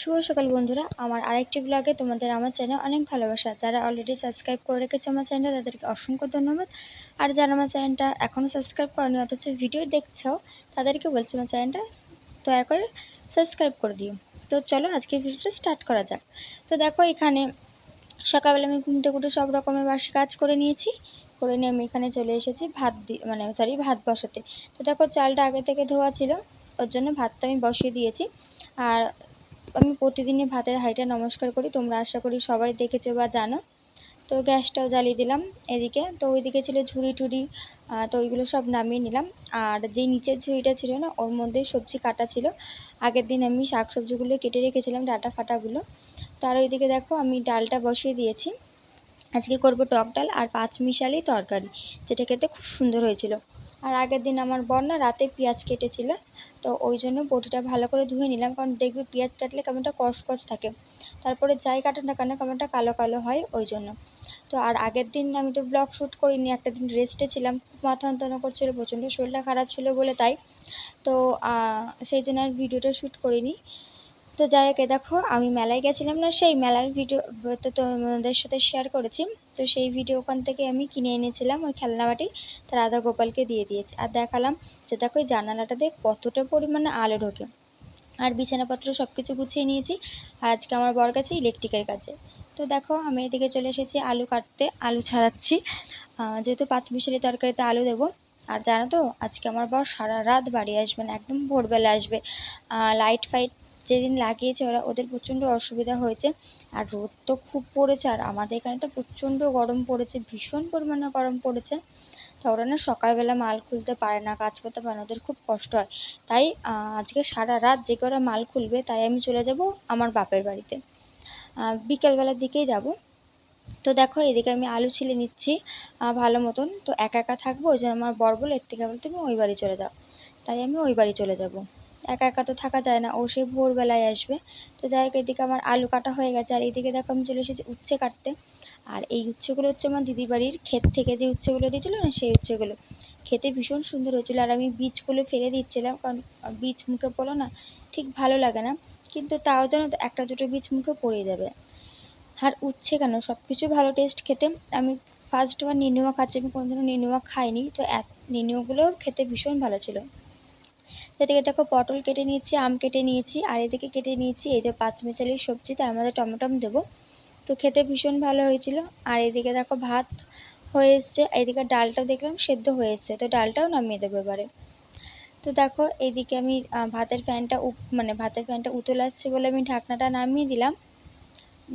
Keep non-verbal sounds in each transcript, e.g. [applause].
শুভ সকাল বন্ধুরা। আমার আরেকটি ব্লগে তোমাদের আমার চ্যানেল অনেক ভালোবাসা। যারা অলরেডি সাবস্ক্রাইব করে রেখেছে আমার চ্যানেলটা তাদেরকে অসংখ্য ধন্যবাদ। আর যারা আমার চ্যানেলটা এখনও সাবস্ক্রাইব করেনি, অথচ ভিডিও দেখছ, তাদেরকে বলছি আমার চ্যানেলটা দয়া করে সাবস্ক্রাইব করে দিও। তো চলো আজকের ভিডিওটা স্টার্ট করা যাক। তো দেখো এখানে সকালবেলা আমি ঘুম থেকে সব রকমের বাসি কাজ করে নিয়েছি। করে নিয়ে আমি এখানে চলে এসেছি ভাত মানে সরি ভাত বসাতে। তো দেখো চালটা আগে থেকে ধোয়া ছিল, ওর জন্য ভাতটা আমি বসিয়ে দিয়েছি। আর আমি প্রতিদিনই ভাতের হাঁড়িটা নমস্কার করি, তোমরা আশা করি সবাই দেখেছ বা জানো। তো গ্যাসটাও জ্বালিয়ে দিলাম এদিকে, তো ওইদিকে ছিল ঝুড়ি টুড়ি তো ওইগুলো সব নামিয়ে নিলাম। আর যেই নিচের ঝুড়িটা ছিল না, ওর মধ্যে সবজি কাটা ছিল। আগের দিন আমি শাক সবজিগুলো কেটে রেখেছিলাম ডাটা ফাটাগুলো। তার ওইদিকে দেখো আমি ডালটা বসিয়ে দিয়েছি। আজকে করব টক ডাল আর পাঁচ মিশালি তরকারি, যেটা খেতে খুব সুন্দর হয়েছিল। আর আগের দিন আমার বর না রাতে পেঁয়াজ কেটেছিল, তো ওই জন্য বটিটা ভালো করে ধুয়ে নিলাম, কারণ দেখবে পেঁয়াজ কাটলে কেমনটা কষকষ থাকে। তারপরে যাই কাটে না কেন কেমনটা কালো কালো হয় ওই জন্য। তো আর আগের দিন আমি তো ব্লগ শ্যুট করিনি, একটা দিন রেস্টে ছিলাম, মাথা যন্ত্রণা করছিল, প্রচণ্ড শরীরটা খারাপ ছিল বলে তাই। তো সেই জন্য আর ভিডিওটা শ্যুট করিনি। তো যাই হোক দেখো, আমি মেলায় গেছিলাম না, সেই মেলার ভিডিও তো তোমাদের সাথে শেয়ার করেছি। তো সেই ভিডিও ওখান থেকে আমি কিনে এনেছিলাম ওই খেলনাবাটি তো রাধা গোপালকে দিয়ে দিয়েছি। আর দেখালাম যে দেখো ওই জানালাটাতে কতটা পরিমাণে আলো ঢোকে। আর বিছানাপত্র সব কিছু গুছিয়ে নিয়েছি। আর আজকে আমার বর কাছে ইলেকট্রিকের কাছে তো দেখো, আমি এদিকে চলে এসেছি আলু কাটতে, আলু ছাড়াচ্ছি। যেহেতু পাঁচ মিশালি তরকারিতে আলু দেবো। আর জানো তো, আজকে আমার বর সারা রাত বাড়ি আসবে না, একদম ভোরবেলা আসবে। লাইট ফাইট যেদিন লাগিয়েছে ওরা, ওদের প্রচণ্ড অসুবিধা হয়েছে। আর রোদ তো খুব পড়েছে, আর আমাদের এখানে তো প্রচণ্ড গরম পড়েছে, ভীষণ পরিমাণে গরম পড়েছে। তা ওরা না সকালবেলা মাল খুলতে পারে না, কাজ করতে পারে না, ওদের খুব কষ্ট হয়। তাই আজকে সারা রাত যে করে মাল খুলবে, তাই আমি চলে যাব আমার বাপের বাড়িতে। বিকেলবেলার দিকেই যাব। তো দেখো, এদিকে আমি আলু ছিলে নিচ্ছি ভালো মতন। তো একা একা থাকব, ওই জন্য আমার বর বলে, এর থেকে বলে তুমি ওই বাড়ি চলে যাও। তাই আমি ওই বাড়ি চলে যাব। একা একা তো থাকা যায় না, ও সে ভোরবেলায় আসবে। তো যাই হোক, এদিকে আমার আলু কাটা হয়ে গেছে, আর এইদিকে দেখো আমি চলে এসেছি উচ্ছে কাটতে। আর এই উচ্ছেগুলো হচ্ছে আমার দিদি বাড়ির ক্ষেত থেকে যে উচ্ছেগুলো দিয়েছিলো না, সেই উচ্ছেগুলো। খেতে ভীষণ সুন্দর হয়েছিল, আর আমি বীজগুলো ফেলে দিচ্ছিলাম, কারণ বীজ মুখে পড়ল না ঠিক ভালো লাগে না। কিন্তু তাও যেন একটা দুটো বীজ মুখে পড়ে যাবে। আর উচ্ছে কেন? সব কিছু ভালো টেস্ট খেতে। আমি ফার্স্টবার নিনুয়া খাচ্ছি, আমি কোনোদিনও নিনুয়া খাইনি। তো এক নিনুয়াগুলো খেতে ভীষণ ভালো ছিল। এদিকে দেখো পটল কেটে নিয়েছি, আম কেটে নিয়েছি, আর এদিকে কেটে নিয়েছি এই যে পাঁচমিশালির সবজি, তার মধ্যে টমেটম দেবো। তো খেতে ভীষণ ভালো হয়েছিল। আর এদিকে দেখো ভাত হয়ে এসছে, এদিকে ডালটাও দেখলাম সেদ্ধ হয়ে এসছে। তো ডালটাও নামিয়ে দেবো এবারে। তো দেখো এইদিকে আমি ভাতের ফ্যানটা মানে ভাতের ফ্যানটা উতল আসছে বলে আমি ঢাকনাটা নামিয়ে দিলাম,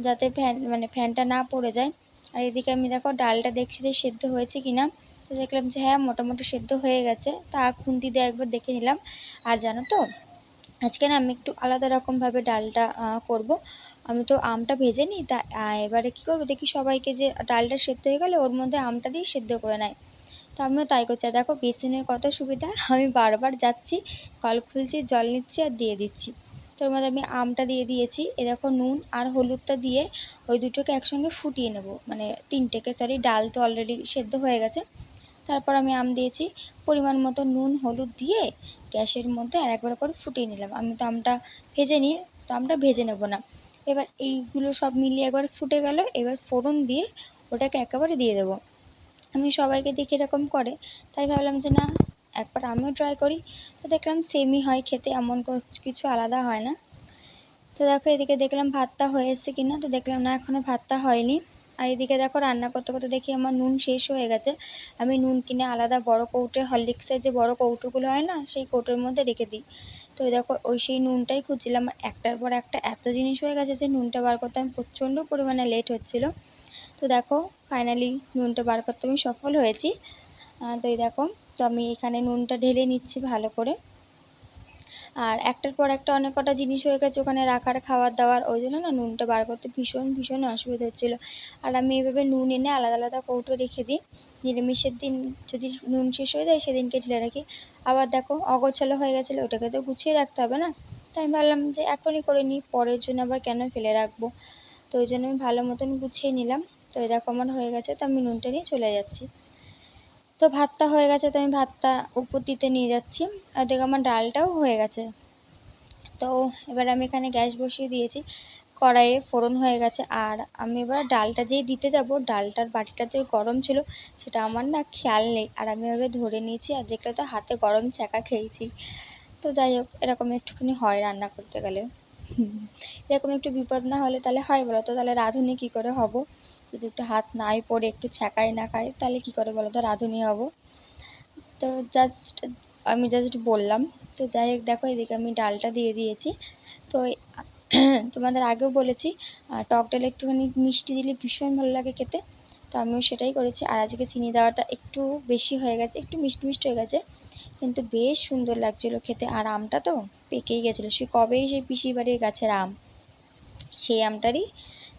যাতে ফ্যান মানে ফ্যানটা না পড়ে যায়। আর এদিকে আমি দেখো ডালটা দেখছি যে সেদ্ধ হয়েছে কিনা। তো দেখলাম যে হ্যাঁ মোটামুটি সেদ্ধ হয়ে গেছে। তা খুন্তি দিয়ে একবার দেখে নিলাম। আর জানো তো, আজকে না আমি একটু আলাদা রকমভাবে ডালটা করব। আমি তো আমটা ভেজে নিই, তা এবারে কী করব? দেখি সবাইকে যে ডালটা সেদ্ধ হয়ে গেলে ওর মধ্যে আমটা দিয়ে সেদ্ধ করে নেয়। তো আমিও তাই করছি। দেখো, বেসিনের কত সুবিধা। [laughs] আমি বারবার যাচ্ছি, কল খুলছি, জল নিচ্ছি আর দিয়ে দিচ্ছি। তোর মধ্যে আমি আমটা দিয়ে দিয়েছি। এ দেখো, নুন আর হলুদটা দিয়ে ওই দুটোকে একসঙ্গে ফুটিয়ে নেব। মানে তিনটেকে সরি ডাল তো অলরেডি সেদ্ধ হয়ে গেছে। তারপর আমি আম দিয়েছি, পরিমাণ মতো নুন, হলুদ দিয়ে গ্যাসের মধ্যে আর একবার করে ফুটিয়ে নিলাম। আমি তো আমটা ভেজে নিই তো আমটা ভেজে নেব না। এবার এইগুলো সব মিলিয়ে একবার ফুটে গেল, এবার ফোড়ন দিয়ে ওটাকে একেবারে দিয়ে দেবো। আমি সবাইকে দেখি এরকম করে, তাই ভাবলাম যে না, একবার আমিও ট্রাই করি। তো দেখলাম সেমই হয় খেতে, এমন কিছু আলাদা হয় না। তো দেখো এদিকে দেখলাম ভাতটা হয়ে এসছে কিনা, তো দেখলাম না এখনও ভাতটা হয়নি। আর এদিকে দেখো রান্না করতে করতে দেখি আমার নুন শেষ হয়ে গেছে। আমি নুন কিনে আলাদা বড় কৌটো হরলিক্সের যে বড় কৌটোগুলো হয় না, সেই কৌটোর মধ্যে রেখে দিই। তো দেখো, ওই সেই নুনটাই খুঁজছিলাম। একটার পর একটা এত জিনিস হয়ে গেছে যে নুনটা বার করতে আমি প্রচণ্ড পরিমাণে লেট হচ্ছিল। তো দেখো ফাইনালি নুনটা বার করতে আমি সফল হয়েছি। তো এই দেখো, তো আমি এখানে নুনটা ঢেলে নিচ্ছি ভালো করে। আর একটার পর একটা অনেক কটা জিনিস হয়ে গেছে ওখানে রাখার খাবার দাবার ওই জন্য না নুনটা বার করতে ভীষণ ভীষণ অসুবিধা হচ্ছিল। আর আমি এভাবে নুন এনে আলাদা আলাদা কৌটো রেখে দিই। নিরামিষের দিন যদি নুন শেষ হয়ে যায় সেদিনকে ঢেলে রাখি। আবার দেখো অগোছালো হয়ে গেছিল, ওটাকে তো গুছিয়ে রাখতে হবে না? তাই ভাবলাম যে এখনই করে নিই, পরের জন্য আবার কেন ফেলে রাখব? তো ওই জন্য আমি ভালো মতন গুছিয়ে নিলাম। তো এই দেখো আমার হয়ে গেছে, তো আমি নুনটা নিয়ে চলে যাচ্ছি। তো ভাতটা হয়ে গেছে, তো আমি ভাতটা উপর দিতে নিয়ে যাচ্ছি। আর দেখো আমার ডালটাও হয়ে গেছে। তো এবার আমি এখানে গ্যাস বসিয়ে দিয়েছি, কড়াইয়ে ফোড়ন হয়ে গেছে। আর আমি এবার ডালটা যেই দিতে যাব, ডালটার বাটিটা যে গরম ছিল, সেটা আমার না খেয়াল নেই। আর আমি এভাবে ধরে নিয়েছি, আর দেখলে তো হাতে গরম ছ্যাঁকা খেয়েছি। তো যাই হোক, এরকম একটুখানি হয় রান্না করতে গেলে। এরকম একটু বিপদ না হলে তাহলে হয় বলো তো? তাহলে রাঁধুনি কী করে হব? যদি একটু হাত নাই পড়ে একটু ছ্যাঁকাই না খাই, তাহলে কী করে বলো তো রাঁধুনি হব। তো জাস্ট আমি জাস্ট বললাম। তো যাই হোক, দেখো এদিকে আমি ডালটা দিয়ে দিয়েছি। তো [clears throat] তোমাদের আগেও বলেছি টক ডালে একটুখানি মিষ্টি দিলে ভীষণ ভালো লাগে খেতে। তো আমিও সেটাই করেছি। আর আজকে চিনি দেওয়াটা একটু বেশি হয়ে গেছে, একটু মিষ্টি মিষ্টি হয়ে গেছে। কিন্তু বেশ সুন্দর লাগছিল খেতে। আর আমটা তো পেকেই গেছিল। সে কবেই সেই পিসির বাড়ির গাছের আম? সেই আমটারই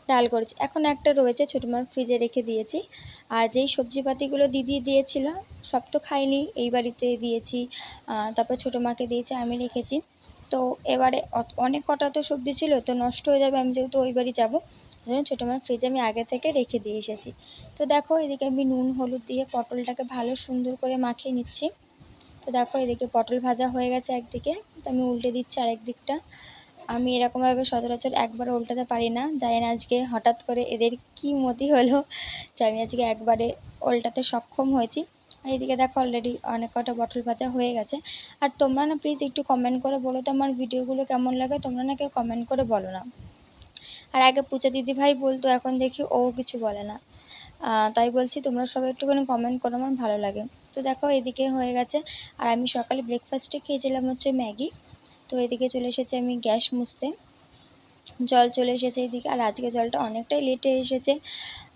ডাল করেছি। এখন একটা রয়েছে, ছোটো মার ফ্রিজে রেখে দিয়েছি। আর যেই সবজিপাতিগুলো দিদি দিয়েছিল, সব তো খাইনি, এই বাড়িতে দিয়েছি তারপর ছোটো মাকে দিয়েছি, আমি রেখেছি। তো এবারে অনেক কটা তো সবজি ছিল, তো নষ্ট হয়ে যাবে, আমি যেহেতু ওই বাড়ি যাব জন্য ছোটো মার ফ্রিজে আমি আগে থেকে রেখে দিয়ে এসেছি। তো দেখো, এদিকে আমি নুন, হলুদ দিয়ে পটলটাকে ভালো সুন্দর করে মাখিয়ে নিচ্ছি। তো দেখো, এদিকে পটল ভাজা হয়ে গেছে একদিকে, তো আমি উল্টে দিচ্ছি আরেক দিকটা। আমি এরকমভাবে সচরাচর একবারে উল্টাতে পারি না। জানি না আজকে হঠাৎ করে এদের কী মতি হলো যে আমি আজকে একবারে উল্টাতে সক্ষম হয়েছি। আর এদিকে দেখো অলরেডি অনেক কটা পটল ভাজা হয়ে গেছে। আর তোমরা না প্লিজ একটু কমেন্ট করে বলো তো আমার ভিডিওগুলো কেমন লাগে? তোমরা না কেউ কমেন্ট করে বলো না। আর আগে পূজা দিদিভাই বলতো, এখন দেখি ও কিছু বলে না। তাই বলছি তোমরা সবাই একটুখানি কমেন্ট করো, আমার ভালো লাগে। তো দেখো এদিকে হয়ে গেছে। আর আমি সকালে ব্রেকফাস্টে খেয়েছিলাম হচ্ছে ম্যাগি। তো এদিকে চলে এসেছে আমি গ্যাস মুছতে। জল চলে এসেছে এদিকে, আর আজকে জলটা অনেকটাই লেটে এসেছে।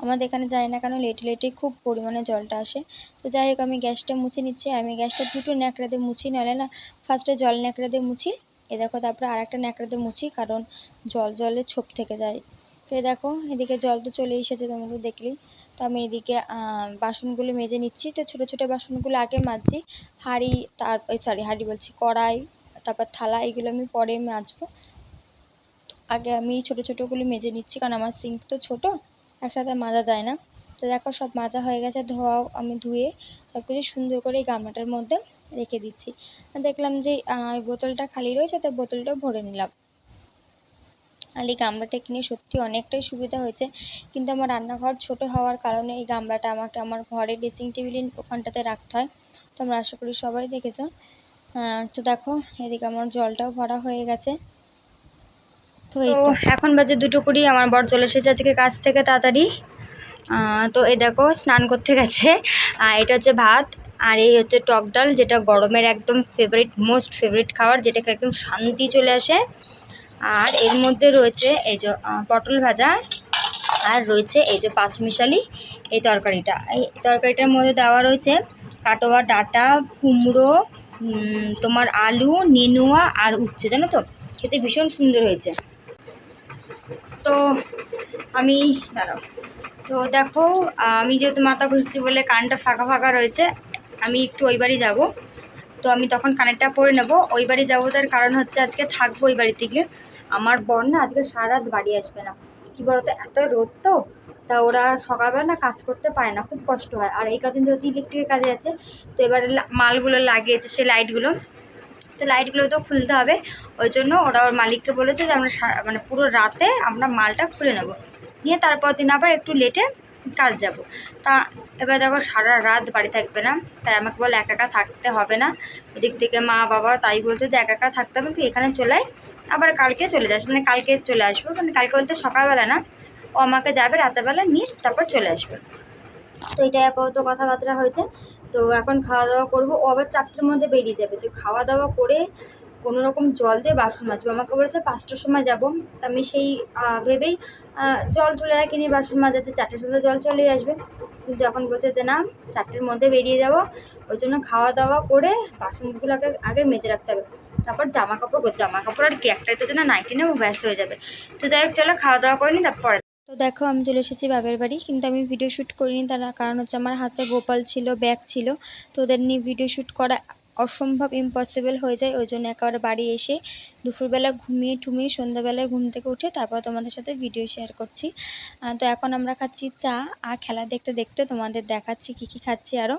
আমাদের এখানে জানি না কেন লেটে লেটে খুব পরিমাণে জলটা আসে। তো যাই হোক, আমি গ্যাসটা মুছে নিচ্ছি। আমি গ্যাসটা দুটো ন্যাকড়া দিয়ে মুছি, নাহলে না ফার্স্টে জল ন্যাকড়া দিয়ে মুছি, এ দেখো তারপরে আর একটা ন্যাকড়া দিয়ে মুছি, কারণ জল জলে ছোপ থেকে যায়। তো এ দেখো, এদিকে জল তো চলে এসেছে তোমরা তো দেখলেই। তো আমি এদিকে বাসনগুলো মেজে নিচ্ছি। তো ছোটো ছোটো বাসনগুলো আগে মাজছি, হাঁড়ি তার সরি হাঁড়ি বলছি, কড়াই তারপর থালা এগুলো আমি পরে মাজবো। আগে আমি ছোটো ছোটোগুলো মেজে নিচ্ছি, কারণ আমার সিঙ্ক তো ছোটো, একসাথে মাজা যায় না। তো দেখো সব মাজা হয়ে গেছে, ধোয়াও আমি ধুয়ে সব কিছু সুন্দর করে এই গামলাটার মধ্যে রেখে দিচ্ছি। দেখলাম যে বোতলটা খালি রয়েছে, তো বোতলটাও ভরে নিলাম। আর এই গামলাটা কিনে সত্যি অনেকটাই সুবিধা হয়েছে, কিন্তু আমার রান্নাঘর ছোট হওয়ার কারণে এই গামলাটা আমাকে আমার ঘরে ড্রেসিং টেবিলের ওখানটাতে রাখতে হয়। তোমরা আশা করি সবাই দেখেছ। তো দেখো, এদিকে আমার জলটাও ভরা হয়ে গেছে। তো এখন বাজে দুটো কুড়ি, আমার বর চলে এসেছে আজকে কাজ থেকে তাড়াতাড়ি। তো এই দেখো, স্নান করতে গেছে। আর এটা হচ্ছে ভাত, আর এই হচ্ছে টক ডাল, যেটা গরমের একদম ফেভারিট মোস্ট ফেভারিট খাবার, যেটাকে একদম শান্তি চলে আসে। আর এর মধ্যে রয়েছে এই যে পটল ভাজা, আর রয়েছে এই যে পাঁচমিশালি এই তরকারিটা। এই তরকারিটার মধ্যে দেওয়া রয়েছে কাটোয়া ডাঁটা, কুমড়ো তোমার আলু, নেনুয়া আর উচ্ছে, জানো তো? খেতে ভীষণ সুন্দর হয়েছে। তো আমি, দাঁড়াও। তো দেখো, আমি যেহেতু মাথা ঘুরছি বলে কানটা ফাঁকা ফাঁকা রয়েছে, আমি একটু ওই বাড়ি যাব। তো আমি তখন কানেরটা পরে নেব। ওই বাড়ি যাব তার কারণ হচ্ছে আজকে থাকব ওই বাড়িতে গিয়ে আমার বর না আজকে সারা রাত বাড়ি আসবে না। কী বলতো, এত রোদ তো। তা ওরা সকালবেলা না কাজ করতে পারে না, খুব কষ্ট হয়। আর এই কদিন যেহেতু ইলেকট্রিকের কাজে যাচ্ছে, তো এবারে মালগুলো লাগিয়েছে সেই লাইটগুলো তো লাইটগুলো তো খুলতে হবে, ওই জন্য ওরা ওর মালিককে বলেছে যে আমরা মানে পুরো রাতে আমরা মালটা খুলে নেব। নিয়ে তারপর দিন আবার একটু লেটে কাজ যাব। তা এবার দেখো সারা রাত বাড়ি থাকবে না, তাই আমাকে বলে একা একা থাকতে হবে না। ওদিক থেকে মা, বাবা তাই বলছে যে একা একা থাকতে হবে, তুই এখানে চলে আবার কালকে চলে যাস। মানে কালকে চলে আসব। মানে কালকে বলতে সকালবেলা না ও আমাকে যাবে রাতেরবেলা নিয়ে তারপর চলে আসবে। তো এটাই আপাতত কথাবার্তা হয়েছে। তো এখন খাওয়া দাওয়া করব। ও আবার চারটের মধ্যে বেরিয়ে যাবে। তো খাওয়া দাওয়া করে কোনো রকম জল দিয়ে বাসন মাজবো। আমাকে বলেছে পাঁচটার সময় যাব। তা আমি সেই ভেবেই জল তুলে রাখি নিয়ে বাসন মাজাতে চারটের সময় জল চলেই আসবে। কিন্তু এখন বলছে যে না, চারটের মধ্যে বেরিয়ে যাব। ওই জন্য খাওয়া দাওয়া করে বাসনগুলোকে আগে মেজে রাখতে হবে। তারপর জামা কাপড় জামা কাপড় আর কি একটাই তো যেন নাইটি নেব, ব্যাস হয়ে যাবে। তো যাই হোক, চলো খাওয়া দাওয়া করে নি, তারপরে তো দেখো, আমি চলে এসেছি বাবের বাড়ি, কিন্তু আমি ভিডিও শ্যুট করিনি। তার কারণ হচ্ছে আমার হাতে গোপাল ছিল ব্যাগ ছিল। তো ওদের নিয়ে ভিডিও শ্যুট করা অসম্ভব ইম্পসিবল হয়ে যায়। ওই জন্য একেবারে বাড়ি এসে দুপুরবেলা ঘুমিয়ে ঠুমিয়ে সন্ধ্যাবেলায় ঘুম থেকে উঠে তারপর তোমাদের সাথে ভিডিও শেয়ার করছি। তো এখন আমরা খাচ্ছি চা আর খেলা দেখতে দেখতে তোমাদের দেখাচ্ছি কী কী খাচ্ছি আরও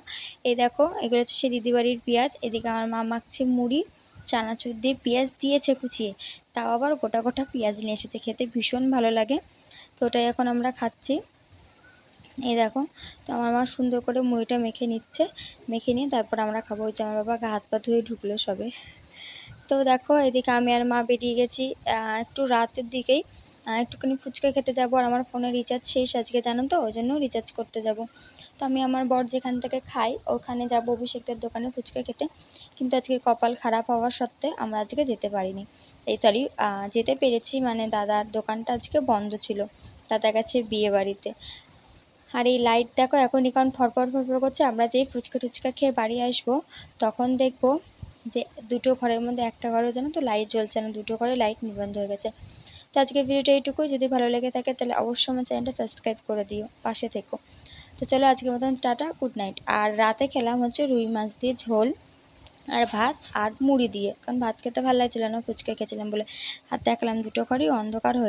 এই দেখো, এগুলো হচ্ছে সেই দিদি বাড়ির পেঁয়াজ, এদিকে আমার মা মাখছে মুড়ি, চানাচুর দিয়ে পেঁয়াজ দিয়েছে কুচিয়ে। তাও আবার গোটা গোটা পেঁয়াজ নিয়ে এসেছে, খেতে ভীষণ ভালো লাগে। তো ওটাই এখন আমরা খাচ্ছি। এই দেখো, তো আমার মা সুন্দর করে মুড়িটা মেখে নিচ্ছে, মেখে নিয়ে তারপর আমরা খাব। ওই যে আমার বাবাকে হাত পা ধুয়ে ঢুকলো সবে। তো দেখো, এদিকে আমি আর মা বেরিয়ে গেছি একটু রাতের দিকেই। একটুখানি ফুচকা খেতে যাব আর আমার ফোনে রিচার্জ শেষ আজকে, জানো তো? ওই জন্য রিচার্জ করতে যাব। তো আমি আমার বর যেখান থেকে খাই, ওখানে যাব অভিষেকদের দোকানে ফুচকা খেতে। কিন্তু আজকে কপাল খারাপ হওয়া সত্ত্বে আমরা আজকে যেতে পারিনি। এই সরি যেতে পেরেছি মানে দাদার দোকানটা আজকে বন্ধ ছিল। দাদা গেছে বিয়ে বাড়িতে। আর এই লাইট দেখো, এখন এখন ফরফর ফরফর করছে, আমরা যেই ফুচকা টুচকা খেয়ে বাড়ি আসব, তখন দেখব যে দুটো ঘরের মধ্যে একটা ঘরেও যেন তো লাইট জ্বলছে না, দুটো ঘরে লাইট নিবন্ধ হয়ে গেছে। তো আজকের ভিডিওটা এইটুকুই, যদি ভালো লেগে থাকে তাহলে অবশ্যই আমার চ্যানেলটা সাবস্ক্রাইব করে দিও, পাশে থেকো। তো চলো আজকের মতন টাটা গুড নাইট আর রাতে খেলাম হচ্ছে রুই মাছ দিয়ে ঝোল, আর ভাত, আর মুড়ি দিয়ে। কারণ ভাত খেতে ভালো লাগছিল না, ফুচকা খেয়েছিলাম বলে। আর দেখলাম দুটো ঘরই অন্ধকার হয়ে